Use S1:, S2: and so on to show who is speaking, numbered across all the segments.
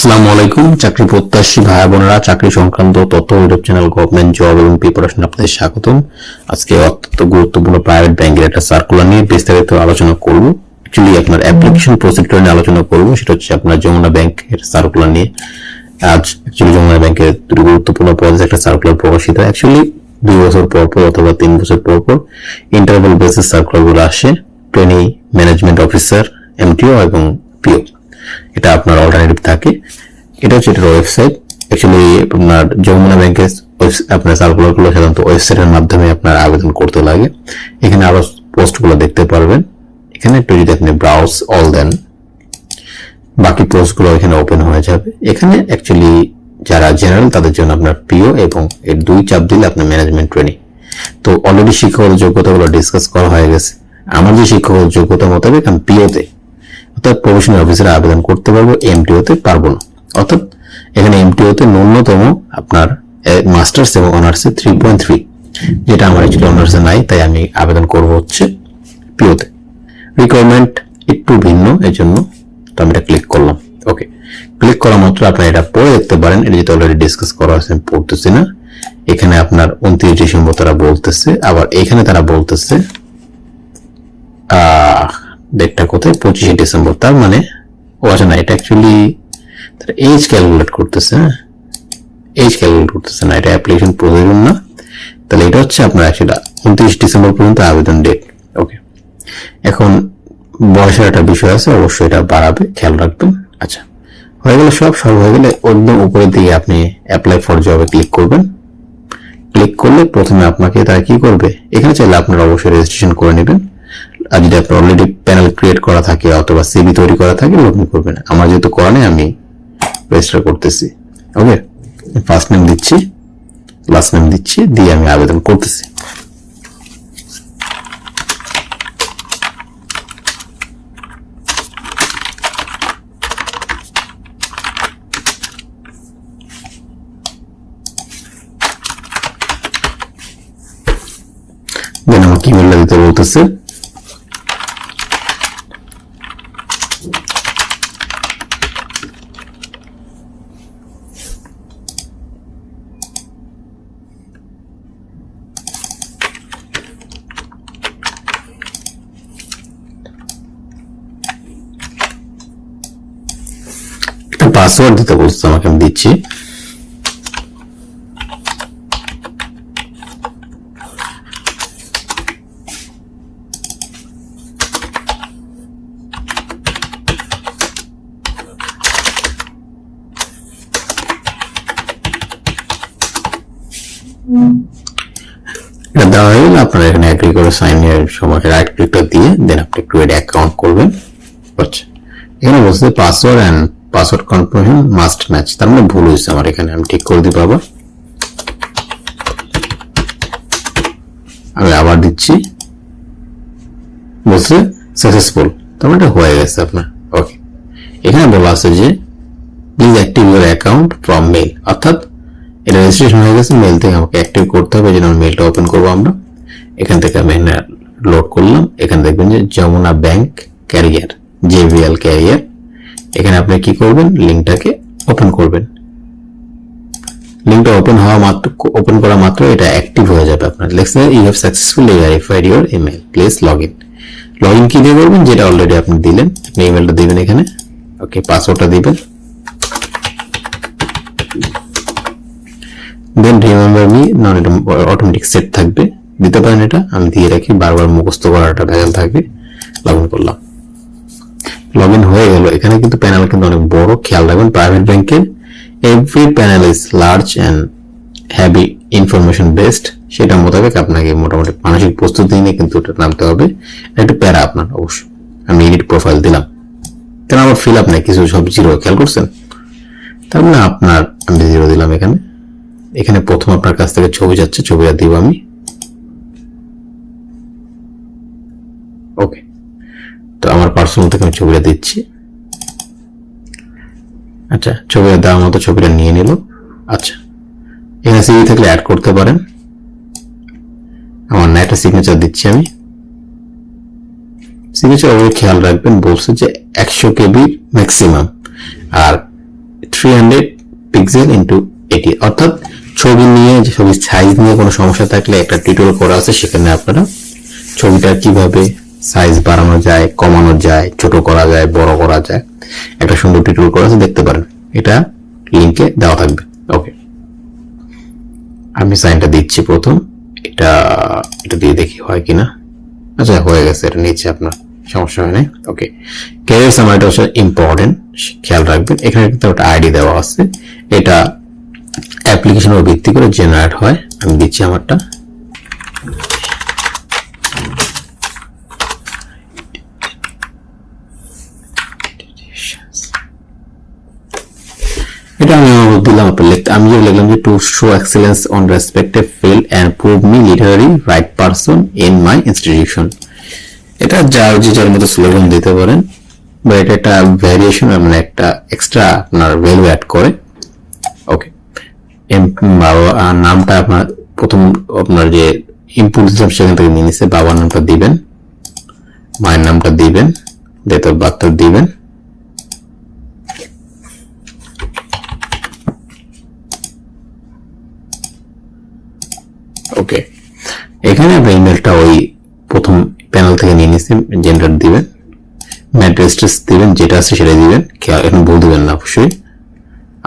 S1: আসসালামু আলাইকুম। চাকরি প্রত্যাশী ভাই বোনেরা, চাকরি সংক্রান্ত তথ্য ইউটিউব চ্যানেল গভর্নমেন্ট জব এবং প্রিপারেশন আপনাদের স্বাগতম। আজকে অত্যন্ত গুরুত্বপূর্ণ প্রাইভেট ব্যাংকের একটা সার্কুলার নিয়ে বিস্তারিত আলোচনা করব। অ্যাকচুয়ালি আপনার অ্যাপ্লিকেশন প্রসিডিউর নিয়ে আলোচনা করব। সেটা হচ্ছে আপনার যমুনা ব্যাংকের সার্কুলার নিয়ে। আজ অ্যাকচুয়ালি যমুনা ব্যাংকের দুটি গুরুত্বপূর্ণ পদে একটা সার্কুলার প্রকাশিত অ্যাকচুয়ালি দুই বছর পর পর অথবা তিন বছর পর পর ইন্টারভেল বেসিস সার্কুলারগুলো আসে। ট্রেনি ম্যানেজমেন্ট অফিসার এমটিও এবং পিও এটা আপনার অল্টারনেটিভ থাকে। এটা হচ্ছে এটার ওয়েবসাইট অ্যাকচুয়ালি আপনার যমুনা ব্যাংকের আপনার সার্কুলারগুলো সাধারণত ওয়েবসাইটের মাধ্যমে আপনার আবেদন করতে লাগে। এখানে আরও পোস্টগুলো দেখতে পারবেন। এখানে একটু যদি আপনি ব্রাউজ অল দেন বাকি পোস্টগুলো এখানে ওপেন হয়ে যাবে। এখানে অ্যাকচুয়ালি যারা জেনারেল তাদের জন্য আপনার পিও এবং এর দুই চাপ দিলে আপনার ম্যানেজমেন্ট ট্রেনিং তো অলরেডি শিক্ষাগত যোগ্যতাগুলো ডিসকাস করা হয়ে গেছে। আমার যে শিক্ষাগত যোগ্যতা মোতাবেক আমি পিওতে অর্থাৎ প্রফেশনাল অফিসারে আবেদন করতে পারব এমটিওতে পারব না। অর্থাৎ এখানে এমটিওতে ন্যূনতম আপনার মাস্টার্স এবং অনার্সে থ্রি পয়েন্ট থ্রি যেটা আমার অ্যাকচুয়ালি অনার্সে নাই, তাই আমি আবেদন করব হচ্ছে পিওতে রিকোয়ারমেন্ট একটু ভিন্ন এই জন্য তো আমি এটা ক্লিক করলাম। ওকে ক্লিক করা মাত্র আপনারা এটা পড়ে দেখতে পারেন, এটা যেটা অলরেডি ডিসকাস করা হয়েছে আমি পড়তেছি না। এখানে আপনার উনত্রিশ ডিসেম্বর তারা বলতেছে, আবার এখানে তারা বলতেছে, আহ ডেটটা কোথায়? পঁচিশে ডিসেম্বর তার মানে ও আচ্ছা না, এটা অ্যাকচুয়ালি তারা এজ ক্যালকুলেট করতেছে হ্যাঁ? এজ ক্যালকুলেট করতেছে না, এটা অ্যাপ্লিকেশন প্রয়োজন না। তাহলে এটা হচ্ছে আপনার অ্যাকচুয়ালি উনত্রিশ ডিসেম্বর পর্যন্ত আবেদন ডেট ওকে এখন বয়সের একটা বিষয় আছে, অবশ্যই এটা বাড়াবে, খেয়াল রাখবেন আচ্ছা। হয়ে গেলে সব সব হয়ে গেলে একদম উপরের দিকে আপনি অ্যাপ্লাই ফর জবে ক্লিক করবেন। ক্লিক করলে প্রথমে আপনাকে তারা কি করবে? এখানে চাইলে আপনারা অবশ্যই রেজিস্ট্রেশন করে নেবেন। আর যদি আপনার অলরেডি প্যানেল ক্রিয়েট করা থাকে অথবা সিবি তৈরি করা থাকে লগ্ন করবেন। আমার যেহেতু করা নেই, আমি রেজিস্টার করতেছি। ওকে ফার্স্ট নেম দিচ্ছি লাস্ট নেম দিচ্ছি, দিয়ে আমি আবেদন করতেছি। দেন আমাকে ইমেলটা দিতে বলতেছে? পাসওয়ার্ড দিতে বলছে, আমাকে আমি দিচ্ছি। এটা দেওয়া হয়ে আপনারা এখানে অ্যাগ্রি করে সাইন এর সময় রাইট ক্লিকটা দিয়ে দেন আপনি ক্রিয়েট অ্যাকাউন্ট করবেন। আচ্ছা এখানে বলছে password and password confirmation must match তার মানে ভুল হয়েছে আমার এখানে, আমি ঠিক করে দিব আবার আমি আবার দিচ্ছি। বলছে সাকসেসফুল তার মানে এটা হয়ে গেছে আপনার। ওকে এখানে বলা আছে যে please active your account from mail অর্থাৎ এটা রেজিস্ট্রেশন হয়ে গেছে মেল থেকে আমাকে অ্যাক্টিভ করতে হবে, যেন মেলটা ওপেন করব আমরা। এখান থেকে আমি লোড করলাম। এখানে দেখবেন যে Jamuna bank career JVL career এখানে আপনি কি করবেন? লিঙ্কটাকে ওপেন করবেন। লিঙ্কটা ওপেন হওয়া মাত্র ওপেন করা মাত্র এটা অ্যাক্টিভ হয়ে যাবে আপনার। লেখছে you have successfully verified your email please log in log in কি দিয়ে করবেন? যেটা অলরেডি আপনি দিলেন। আপনি ইমেলটা দিবেন এখানে। ওকে পাসওয়ার্ডটা দিবেন। দেন রিমেম্বার মি নন এটা অটোমেটিক সেট থাকবে। দিতে পারেন এটা। আমি দিয়ে রাখি। বারবার মুখস্থ করাটা ভেজাল থাকবে। লগ ইন করলাম। লগ ইন হয়ে গেল। এখানে কিন্তু প্যানেল কিন্তু অনেক বড়, খেয়াল রাখবেন প্রাইভেট ব্যাংকের every panel is large and heavy information based সেটা মোতাবেক আপনাকে মোটামুটি মানসিক প্রস্তুতি নিয়ে কিন্তু ওটা নামতে হবে। একটা প্যারা আপনার, অবশ্যই। আমি এডিট প্রোফাইল দিলাম। কেন আমার ফিল আপ নাই? কিছু সব জিরো খেয়াল করছেন? তার মানে আপনার, আমি জিরো দিলাম এখানে। এখানে প্রথম আপনার কাছ থেকে ছবি যাচ্ছে ছবিটা দিব আমি। ওকে আমার পার্সোনাল থেকে আমি ছবিটা দিচ্ছি। আচ্ছা ছবিটা দেওয়ার মতো ছবিটা নিয়ে নিল। আচ্ছা এখানে সিভি থাকলে অ্যাড করতে পারেন। আমার না একটা সিগনেচার দিচ্ছি আমি। সিগনেচার অবশ্যই খেয়াল রাখবেন, বলছে যে একশো কেবি ম্যাক্সিমাম আর থ্রি হান্ড্রেড পিক্সেল ইন্টু এটি অর্থাৎ ছবি নিয়ে ছবির সাইজ নিয়ে কোনো সমস্যা থাকলে একটা টিউটোরিয়াল করা আছে, সেখানে আপনারা ছবিটা কীভাবে সাইজ বাড়ানো যায়, কমানো যায়, ছোট করা যায়, বড় করা যায়। একটা সুন্দর টিউটোরিয়াল করা আছে দেখতে পারেন। এটা লিংকে দেওয়া থাকবে। ওকে আমি সাইনটা দিচ্ছি প্রথম। এটা এটা দিয়ে দেখি হয় কিনা। আচ্ছা হয়ে গেছে, এটা নিচ্ছে আপনার। সমস্যা হয় নাই। ওকে ক্যারিয়ার সামারিটা হচ্ছে ইম্পর্টেন্ট খেয়াল রাখবেন। এখানে কিন্তু একটা আইডি দেওয়া আছে। এটা অ্যাপ্লিকেশনের ভিত্তি করে জেনারেট হয়। আমি দিচ্ছি আমারটা এটা আমি আমার আমি লিখলাম যে to show excellence on respective field and prove me literary right person in my institution এটা যার যে যার মতো স্লোগান দিতে পারেন, বা এটা একটা ভ্যারিয়েশন মানে একটা এক্সট্রা আপনার ভ্যালু অ্যাড করে। ওকে নামটা আপনার প্রথম আপনার যে ইনপুট হিসাব সেখান থেকে নিয়ে নিচ্ছে বাবার নামটা দিবেন, মায়ের নামটা দিবেন ডেট অফ বার্থটা দিবেন। ওকে এখানে আমরা ইমেলটা ওই প্রথম প্যানেল থেকে নিয়ে নিচ্ছেন জেন্ডার দিবেন ম্যাড্রেস দিবেন, যেটা আছে সেটা দিবেন খেয়াল এখন ভুল দিবেন না অবশ্যই।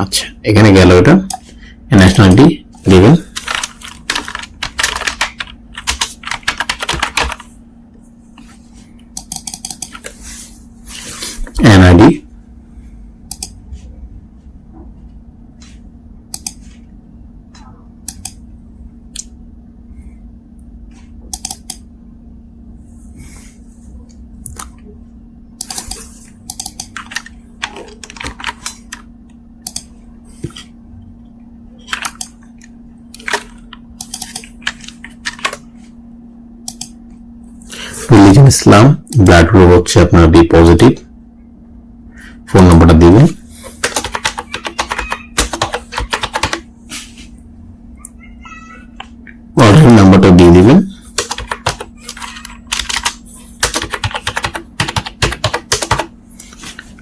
S1: আচ্ছা এখানে গেল ওটা ন্যাশনালিটি দিবেন। ইসলাম ব্লাড গ্রুপ হচ্ছে আপনার বি পজিটিভ ফোন নাম্বারটা দিবেন। অর্ডার নাম্বারটা দিয়ে দিবেন।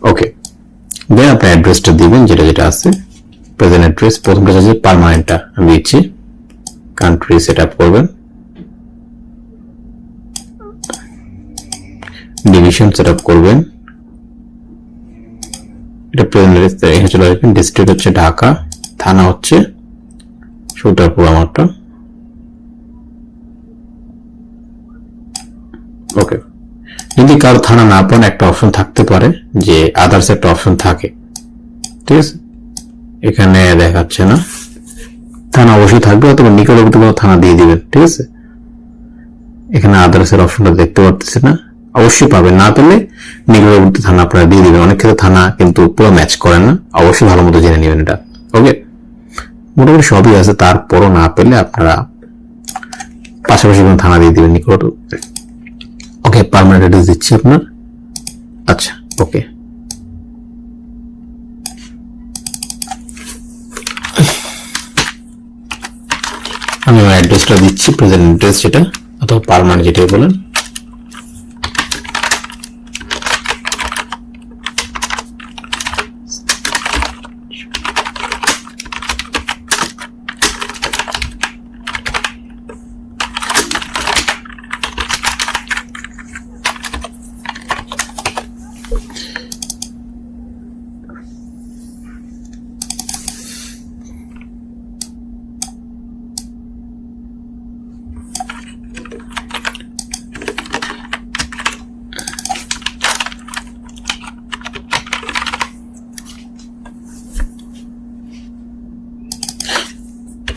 S1: ওকে দেন আপনি অ্যাড্রেসটা দিবেন, যেটা যেটা আছে। প্রেজেন্ট অ্যাড্রেস প্রথমটা আছে পারমানেন্টটা আমি দিচ্ছি। কান্ট্রি সেট আপ করবেন। ডিভিশন সেট আপ করবেন। এটা প্রেজেন্ট এখানে চলে আসবেন। ডিস্ট্রিক্ট হচ্ছে ঢাকা, থানা হচ্ছে সুতারপুর আমারটা। ওকে যদি কারও থানা না পান, একটা অপশন থাকতে পারে যে আদার্স একটা অপশন থাকে। ঠিক আছে? এখানে দেখাচ্ছে না। থানা অবশ্যই থাকবে, অথবা নিকটবর্তী কোনো থানা দিয়ে দিবেন। ঠিক আছে? এখানে আদার্সের অপশনটা দেখতে পাচ্ছি না। অবশ্যই পাবেন না পেলে নিকটবর্তী থানা আপনারা দিয়ে দেবেন। অনেক ক্ষেত্রে থানা কিন্তু পুরো ম্যাচ করে না। অবশ্যই ভালো মতো জেনে নেবেন এটা। ওকে মোটামুটি সবই আছে। তারপরও না পেলে আপনারা পাশাপাশি কোনো থানা দিয়ে দিবেন নিকট ওকে পার্মানেন্ট অ্যাড্রেস দিচ্ছি আপনার। আচ্ছা ওকে আমি আমার অ্যাড্রেসটা দিচ্ছি প্রেজেন্ট অ্যাড্রেস যেটা, অথবা পার্মানেন্ট যেটাই বলেন।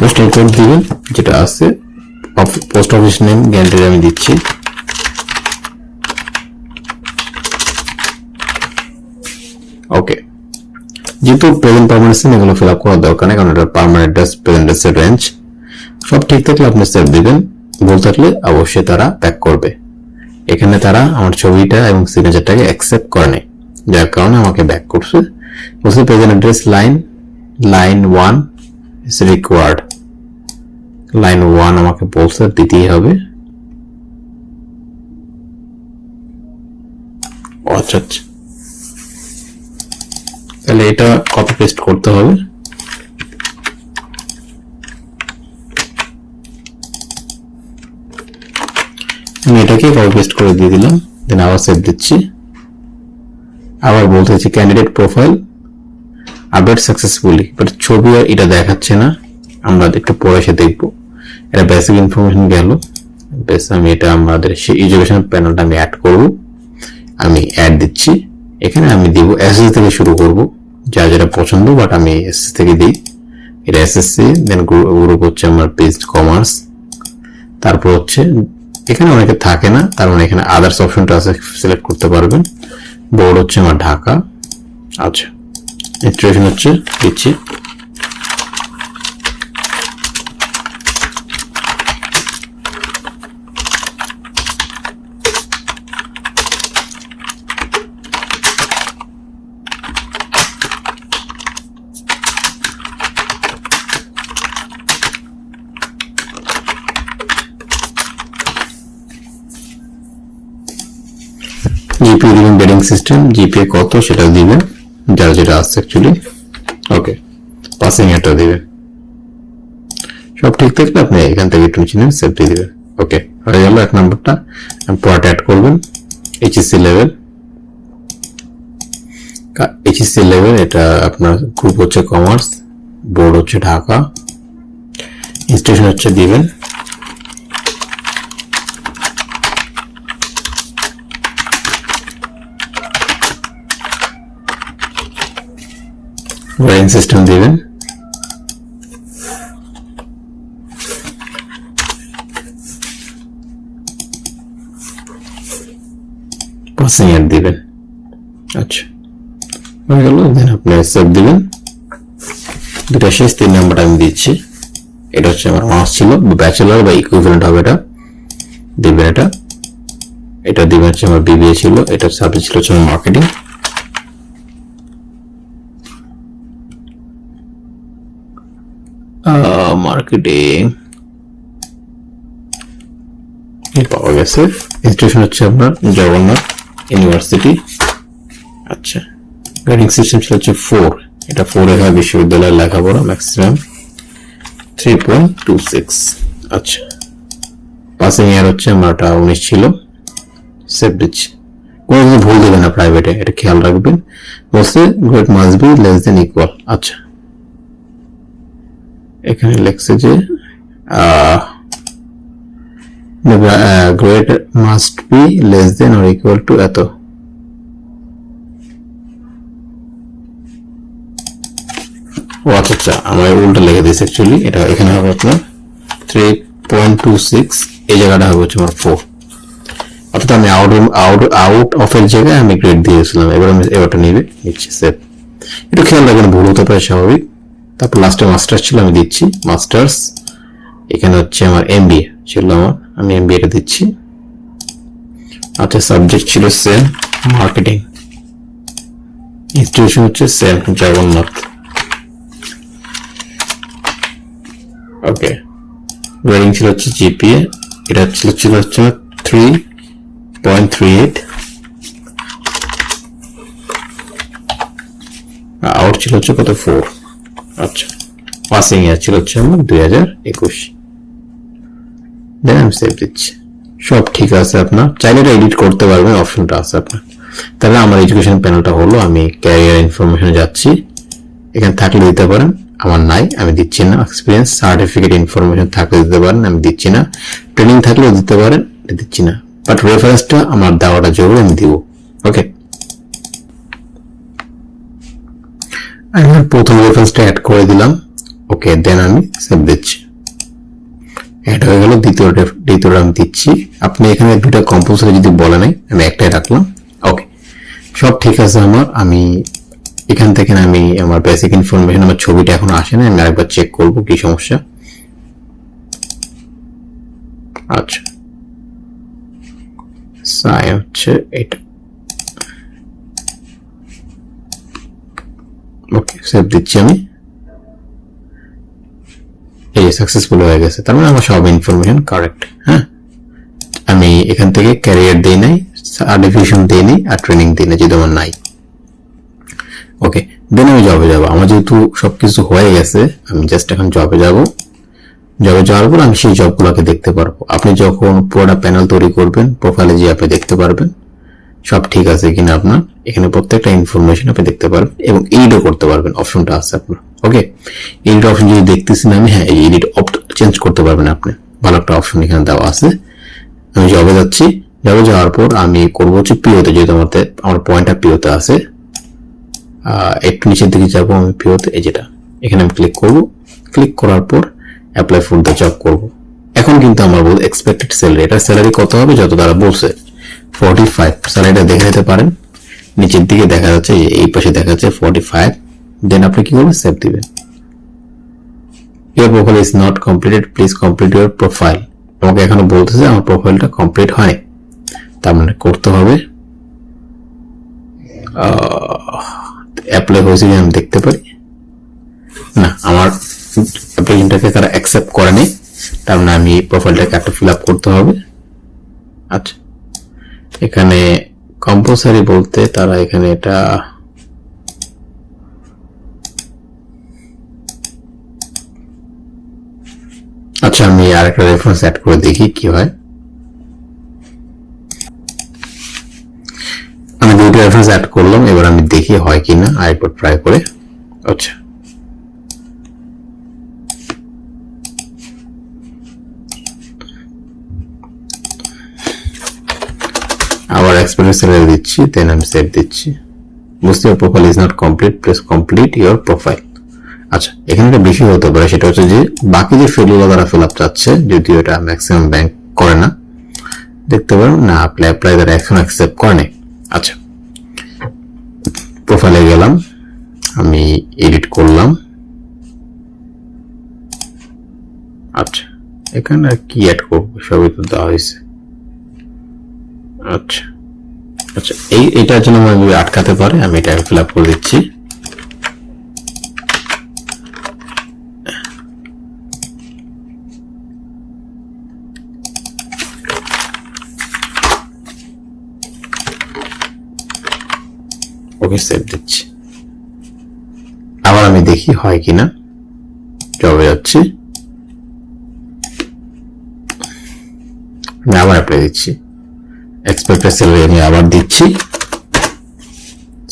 S1: পোস্টাল কোড দিবেন, যেটা আছে পোস্ট অফিস নেম গ্যান্ডের আমি দিচ্ছি। ওকে যেহেতু প্রেজেন্ট পারমানেন্ট এগুলো ফিল আপ করার দরকার নেই, কারণ এটা পারমানেন্ট অ্যাড্রেস প্রেজেন্ট অ্যাড্রেসের রেঞ্জ সব ঠিক থাকলে আপনি সেভ দিবেন। ভুল থাকলে অবশ্যই তারা ব্যাক করবে। এখানে তারা আমার ছবিটা এবং সিগনেচারটাকে অ্যাকসেপ্ট করে নেয়। যার কারণে আমাকে ব্যাক করছে। বলছে present address line line one is required line one আমাকে বলছে, দিতেই হবে। আচ্ছা আচ্ছা। তাহলে এটা কপি পেস্ট করতে হবে। আমি এটাকে কপি পেস্ট করে দিয়ে দিলাম দেন আবার সেভ দিচ্ছি। আবার বলতে হচ্ছে candidate profile update successfully but ছবি আর এটা দেখাচ্ছে না। আমরা একটু পরে এসে দেখব। এটা বেসিক ইনফরমেশন গেল। বেশ আমি এটা আমাদের সেই এডুকেশন প্যানেলটা আমি অ্যাড করব। আমি অ্যাড দিচ্ছি। এখানে আমি দিব এসএস থেকে শুরু করব। যা যেটা পছন্দ বাট আমি এসএস থেকে দিই। এটা এসএসসি দেন গ্রুপ হচ্ছে আমার পেজ কমার্স তারপর হচ্ছে, এখানে অনেকে থাকে না, তার মানে এখানে আদার্স অপশনটা আছে সিলেক্ট করতে পারবেন। বোর্ড হচ্ছে আমার ঢাকা। আচ্ছা ইনস্টিটিউশন হচ্ছে দিচ্ছি। জিপিএ দিবেন বেডিং সিস্টেম জিপিএ কত সেটা দিবেন, যার যেটা আসছে অ্যাকচুয়ালি ওকে পাসিং এটা দিবেন। সব ঠিক থাকলে আপনি এখান থেকে একটু নিচে দিয়ে দিবেন। ওকে হয়ে গেল এক নম্বরটা পট অ্যাড করবেন এইচএসসি লেভেল এইচএসসি লেভেল এটা আপনার গ্রুপ হচ্ছে কমার্স বোর্ড হচ্ছে ঢাকা। ইনস্টিটিউশন হচ্ছে দিবেন। ওয়ারিং সিস্টেম দিবেন পাসিং এর দিবেন আচ্ছা। হয়ে গেল দেন আপনি সেভ দিবেন দুটা শেষ তিন নাম্বারটা আমি দিচ্ছি। এটা হচ্ছে আমার মাস ছিল ব্যাচেলার বা ইকুইভ্যালেন্ট হবে এটা। দিবেন এটা। এটা দিবেন হচ্ছে আমার বিবিএ ছিল এটা সাবজেক্ট ছিল হচ্ছে মার্কেটিং মার্কেটিং পাওয়া গেছে। ইনস্টিটিউশন হচ্ছে আপনার জগন্নাথ ইউনিভার্সিটি আচ্ছা। গ্রেডিং সিস্টেম ছিল হচ্ছে ফোর এটা ফোর এর বিশ্ববিদ্যালয়ের লেখাপড়া maximum three point two six আচ্ছা। পাসিং ইয়ার হচ্ছে আমারটা উনিশ ছিল। সেভ দিচ্ছি কোনো ভুল দেবে না প্রাইভেটে এটা খেয়াল রাখবেন। বলছে grade must be less than equal আচ্ছা। এখানে লেখছে যে grade must be less than or equal to এত। ও আচ্ছা আচ্ছা আমার উল্টা লিখে দিয়েছে অ্যাকচুয়ালি এটা এখানে হবে আপনার থ্রি পয়েন্ট টু সিক্স এই জায়গাটা হবে হচ্ছে আমার ফোর অর্থাৎ আমি আউট আউট আউট অফ এর জায়গায় আমি গ্রেড দিয়েছিলাম, এবার আমি, এবারটা নিবে নিচ্ছি সেভ একটু খেয়াল রাখবেন, ভুল হতে পারে স্বাভাবিক। তারপর লাস্টে মাস্টার্স ছিল, আমি দিচ্ছি। মাস্টার্স এখানে হচ্ছে আমার এমবিএ ছিল আমার, আমি এমবিএটা দিচ্ছি। আচ্ছা সাবজেক্ট ছিল সেম মার্কেটিং ইনস্টিটিউশন হচ্ছে সেম জগন্নাথ। ওকে গ্রেডিং ছিল হচ্ছে জিপিএ এটা ছিল ছিল হচ্ছে three point three eight out ছিল হচ্ছে কত? ফোর আচ্ছা। পাসিং ইয়ার ছিল হচ্ছে আমার দুই হাজার একুশ। দেন আমি সেভ দিচ্ছি সব ঠিক আছে আপনার। চাইলে এটা এডিট করতে পারবেন অপশনটা আছে আপনার। তাহলে আমার এডুকেশন প্যানেলটা হলো, আমি ক্যারিয়ার ইনফরমেশন যাচ্ছি। এখানে থাকলে দিতে পারেন, আমার নাই, আমি দিচ্ছি না। এক্সপিরিয়েন্স সার্টিফিকেট ইনফরমেশন থাকলে দিতে পারেন, আমি দিচ্ছি না। ট্রেনিং থাকলেও দিতে পারেন দিচ্ছি না। বাট রেফারেন্সটা আমার দেওয়াটা জরুরি, আমি দিব। ওকে আমি প্রথম রেফারেন্সটা অ্যাড করে দিলাম। ওকে দেন আমি সেভ দিচ্ছি। অ্যাড হয়ে গেল, দ্বিতীয় দ্বিতীয়টা আমি দিচ্ছি। আপনি এখানে দুটা কম্পালসারি যদি বলে নাই আমি একটাই রাখলাম। ওকে সব ঠিক আছে আমার। আমি এখান থেকে আমি আমার বেসিক ইনফরমেশন আমার ছবিটা এখন আসে না আমি আরেকবার চেক করব কি সমস্যা। আচ্ছা। সাই হচ্ছে এটা। ওকে সেভ দিচ্ছি আমি এই সাকসেসফুল হয়ে গেছে। তার মানে আমার সব ইনফরমেশন কারেক্ট হ্যাঁ? আমি এখান থেকে ক্যারিয়ার দিই নাই সার্টিফিকেশন দিই নি আর ট্রেনিং দিই না যদি আমার নাই। ওকে দেন আমি জবে যাব। আমার যেহেতু সবকিছু হয়ে গেছে, আমি জাস্ট এখন জবে যাব। জবে যাওয়ার পর আমি সেই জবগুলোকে দেখতে পারব। আপনি যখন পুরোটা প্যানেল তৈরি করবেন প্রোফাইলে যে আপনি দেখতে পারবেন। সব ঠিক আছে কিনা আপনার? এখানে প্রত্যেকটা ইনফরমেশন আপনি দেখতে পারবেন এবং এডিটও করতে পারবেন অপশনটা আছে আপনার ওকে এডিট অপশন যদি দেখতেছেন আমি হ্যাঁ এই এডিট চেঞ্জ করতে পারবেন আপনি। ভালো একটা অপশন এখানে দেওয়া আছে। আমি জবে যাচ্ছি। জবে যাওয়ার পর আমি করব হচ্ছে পিওতে যেহেতু আমার আমার পয়েন্টটা পিওতে আছে। একটু নিচের দিকে যাব আমি পিওতে এই যেটা। এখানে আমি ক্লিক করব। ক্লিক করার পর অ্যাপ্লাই ফর দ্য জব করব। এখন কিন্তু আমার বল এক্সপেক্টেড স্যালারি এটা স্যালারি কত হবে যত তারা বলছে। ফর্টি ফাইভ স্যালারিটা দেখে নিতে পারেন। নিচের দিকে দেখা যাচ্ছে, এই পাশে দেখা যাচ্ছে ফর্টি ফাইভ দেন আপনি কি করবেন? সেভ দিবেন। Your profile is not completed please complete your profile আমাকে এখনও বলতেছে আমার প্রোফাইলটা কমপ্লিট হয়নি। তার মানে করতে হবে। অ্যাপ্লাই হয়েছে আমি দেখতে পারি। না, আমার অ্যাপ্লিকেশনটাকে তারা অ্যাকসেপ্ট করেনি। তার মানে আমি প্রোফাইলটাকে একটা ফিল আপ করতে হবে। আচ্ছা। এখানে কম্পালসারি বলতে তারা এখানে এটা আচ্ছা আমি আর একটা রেফারেন্স অ্যাড করে দেখি কি হয়। আমি দুটো রেফারেন্স অ্যাড করলাম, এবার আমি দেখি হয় কিনা আরেকবার ট্রাই করে। আচ্ছা। আবার এক্সপিরিয়েন্স স্যালারি দিচ্ছি দেন আমি সেভ দিচ্ছি। বুঝতে profile is not complete please complete your profile আচ্ছা এখানে একটা বিষয় হতে পারে, সেটা হচ্ছে যে বাকি যে ফিল্ডগুলো তারা ফিল আপ চাচ্ছে, যদিও এটা ম্যাক্সিমাম ব্যাংক করে না, দেখতে পারেন না অ্যাপ্লাই অ্যাপ্লাই তারা এখন অ্যাকসেপ্ট করে আচ্ছা প্রোফাইলে গেলাম, আমি এডিট করলাম। আচ্ছা এখানে আর কি অ্যাড করব, সবই তো দেওয়া হয়েছে। আচ্ছা। আচ্ছা এই এটার জন্য আমার আটকাতে পারে, আমি এটা ফিল আপ করে দিচ্ছি। ওকে সেভ দিচ্ছি। আবার আমি দেখি হয় কিনা। জবে যাচ্ছি। আমি আবার অ্যাপ্লাই দিচ্ছি। এক্সপেক্টেড স্যালারি আমি আবার দিচ্ছি।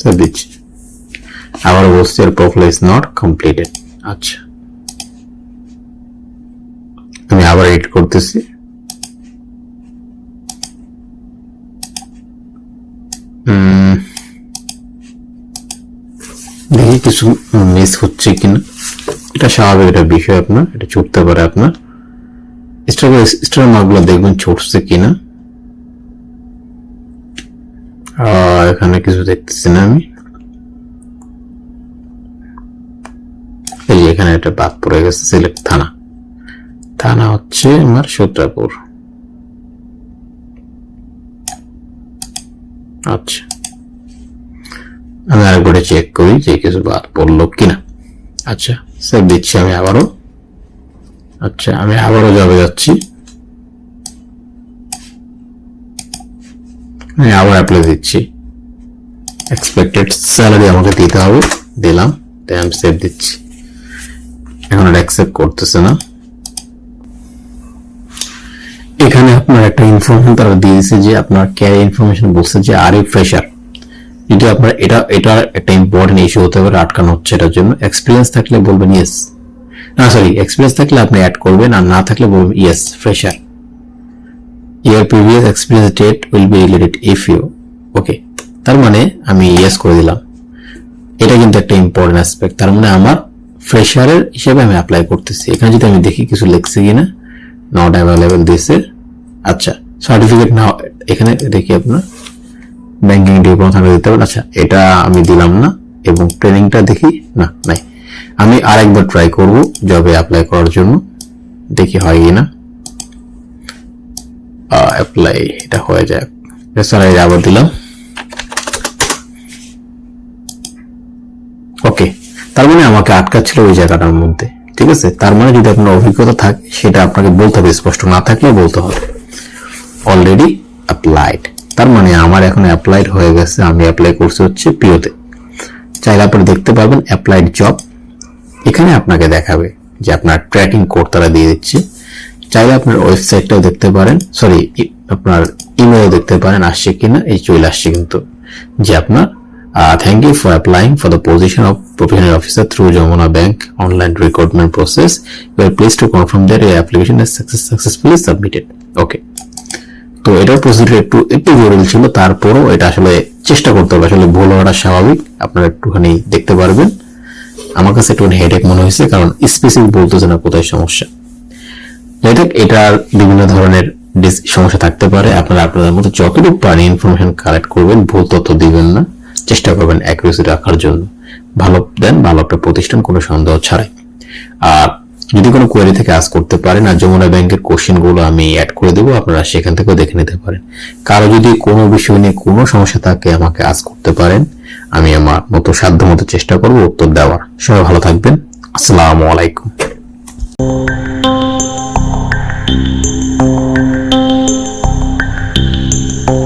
S1: স্যার দিচ্ছি। আবার বলছি এর প্রোফাইল ইজ নট কমপ্লিটেড আচ্ছা। আমি আবার এডিট করতেছি। দেখি কিছু মিস হচ্ছে কিনা। এটা স্বাভাবিক একটা বিষয় আপনার এটা ছুটতে পারে আপনার। স্টার স্টার মার্কগুলো দেখবেন ছুটছে কিনা। এখানে কিছু দেখতেছি না আমি। এই এখানে একটা বাদ পড়ে গেছে সিলেক্ট থানা। থানা হচ্ছে আমার সূত্রাপুর। আচ্ছা। আমি আরেকবার চেক করি যে কিছু বাদ পড়ল কিনা। আচ্ছা স্যার দিচ্ছি আমি আবারও। আচ্ছা আমি আবারও যাবে যাচ্ছি। আমি আবার অ্যাপ্লাই দিচ্ছি। এক্সপেক্টেড স্যালারি আমাকে দিতে হবে। দিলাম, তাই আমি সেভ দিচ্ছি। এখন আর অ্যাকসেপ্ট করতেছে না। এখানে আপনার একটা ইনফরমেশন তারা দিয়েছে যে আপনার ক্যারিয়ার ইনফরমেশন বলছে যে আর ফ্রেশার যদি আপনার এটা এটা একটা ইম্পর্টেন্ট ইস্যু হতে পারে, আটকানো হচ্ছে এটার জন্য। এক্সপিরিয়েন্স থাকলে বলবেন ইয়েস না সরি এক্সপিরিয়েন্স থাকলে আপনি অ্যাড করবেন, আর না থাকলে বলবেন yes fresher your previous experience date will be related if you okay তার মানে আমি ইয়েস করে দিলাম। এটা কিন্তু একটা ইম্পর্টেন্ট অ্যাসপেক্ট তার মানে আমার ফ্রেশারের হিসেবে আমি অ্যাপ্লাই করতেছি। এখানে যদি আমি দেখি কিছু লিখছে কিনা নট অ্যাভেলেবেল দিয়েছে আচ্ছা সার্টিফিকেট না, এখানে দেখি আপনার। ব্যাংকিং ডিপ্লোমা থাকলে দিতে পারেন আচ্ছা এটা আমি দিলাম না এবং ট্রেনিংটা দেখি, না, নাই। আমি আরেকবার ট্রাই করব জবে অ্যাপ্লাই করার জন্য। দেখি হয় কিনা। অ্যাপ্লাই এটা হয়ে যায় স্যালারি আবার দিলাম। ওকে তার মানে আমাকে আটকাচ্ছিল ওই জায়গাটার মধ্যে, ঠিক আছে? তার মানে যদি আপনার অভিজ্ঞতা থাকে, সেটা আপনাকে বলতে হবে, স্পষ্ট না থাকলে বলতে হবে। অলরেডি অ্যাপ্লাইড তার মানে আমার এখন অ্যাপ্লাইড হয়ে গেছে, আমি অ্যাপ্লাই করছি হচ্ছে পিওতে চাইলে আপনি দেখতে পারবেন অ্যাপ্লাইড জব এখানে আপনাকে দেখাবে যে আপনার ট্র্যাকিং কোড তারা দিয়ে দিচ্ছে। চাইলে আপনার ওয়েবসাইটটাও দেখতে পারেন। সরি আপনার ইমেলও দেখতে পারেন, আসছে কিনা, এই চলে আসছে কিন্তু। যে আপনার thank you for applying for the position of professional officer through Jamuna bank online recruitment process you are please to confirm that your application is successfully submitted okay তো এটার প্রসিডিউর একটু একটু জরুরি ছিল, তারপরও এটা আসলে চেষ্টা করতে হবে। আসলে ভুল হওয়াটা স্বাভাবিক, আপনারা একটুখানি দেখতে পারবেন। আমার কাছে একটু হেডেক মনে হয়েছে, কারণ স্পেসিফিক বলতেছে না কোথায় সমস্যা। যাই হোক এটার বিভিন্ন ধরনের সমস্যা থাকতে পারে। আপনারা আপনাদের মতো যতটুকু পারেন ইনফরমেশন কালেক্ট করবেন, ভুল তথ্য দিবেন না। চেষ্টা করবেন অ্যাকুরেসি রাখার জন্য। ভালো দেন, ভালো একটা প্রতিষ্ঠান, কোনো সন্দেহ ছাড়াই। আর যদি কোনো কোয়েরি থেকে আজ করতে পারেন, আর যমুনা ব্যাংকের কোশ্চেনগুলো আমি অ্যাড করে দেবো, আপনারা সেখান থেকেও দেখে নিতে পারেন। কারও যদি কোনো বিষয় নিয়ে কোনো সমস্যা থাকে, আমাকে আজ করতে পারেন। আমি আমার মতো সাধ্য মতো চেষ্টা করব উত্তর দেওয়ার। সবাই ভালো থাকবেন। আসসালামু আলাইকুম।